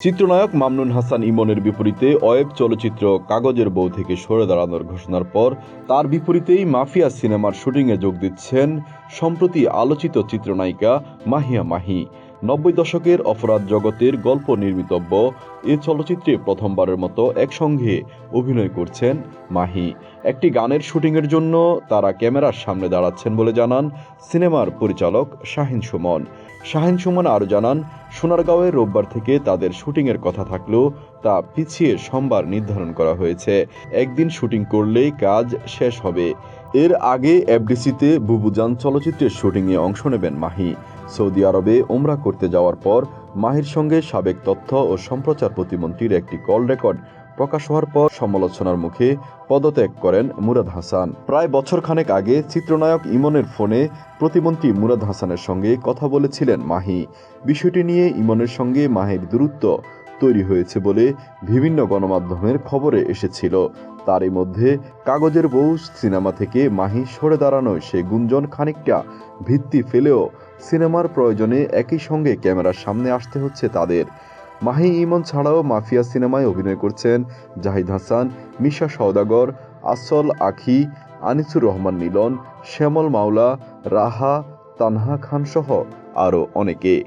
চিত্রনায়ক মামনুন হাসান ইমনের বিপরীতে অয়েব চলচ্চিত্র কাগজের বউ থেকে সরে দাঁড়ানোর ঘোষণার পর তার বিপরীতেই মাফিয়া সিনেমার শুটিংয়ে যোগ দিচ্ছেন সম্প্রতি আলোচিত চিত্রনায়িকা মাহিয়া মাহি। নব্বই দশকের অপরাধ জগতের গল্প নির্মিতব্য এ চলচ্চিত্রে প্রথমবারের মতো একসঙ্গে অভিনয় করছেন মাহি। একটি গানের শুটিংয়ের জন্য তারা ক্যামেরার সামনে দাঁড়াচ্ছেন বলে জানান সিনেমার পরিচালক শাহিন সুমন। শাহিন সুমন আরও জানান, সোনারগাঁওয়ে রোববার থেকে তাদের শুটিংয়ের কথা থাকলেও তা পিছিয়ে সোমবার নির্ধারণ করা হয়েছে। একদিন শুটিং করলেই কাজ শেষ হবে। এর আগে এফডিসিতে বুবুজান চলচ্চিত্রের শুটিংয়ে অংশ নেবেন মাহি। সৌদি আরবে ওমরা করতে যাওয়ার পর মাহির সঙ্গে সাবেক তথ্য ও সম্প্রচার প্রতিমন্ত্রীর একটি কল রেকর্ড প্রকাশ হওয়ার পর সমালোচনার মুখে পদত্যাগ করেন মুরাদ হাসান। প্রায় বছর খানেক আগে চিত্রনায়ক ইমনের ফোনে প্রতিমন্ত্রী মুরাদ হাসানের সঙ্গে কথা বলেছিলেন মাহি। বিষয়টি নিয়ে ইমনের সঙ্গে মাহির দূরত্ব তৈরি হয়েছে বলে বিভিন্ন গণমাধ্যমের খবরে এসেছিল। তারই মধ্যে কাগজের বউ সিনেমা থেকে মাহি সরে দাঁড়ানোয় সে গুঞ্জন খানিকটা ভিত্তি ফেলেও সিনেমার প্রয়োজনে একই সঙ্গে ক্যামেরার সামনে আসতে হচ্ছে তাদের। মাহি ইমন ছাড়াও মাফিয়া সিনেমায় অভিনয় করছেন জাহিদ হাসান, মিশা সওদাগর, আসল আখি, আনিসুর রহমান মিলন, শ্যামল মাওলা, রাহা, তানহা খান সহ আরও অনেকে।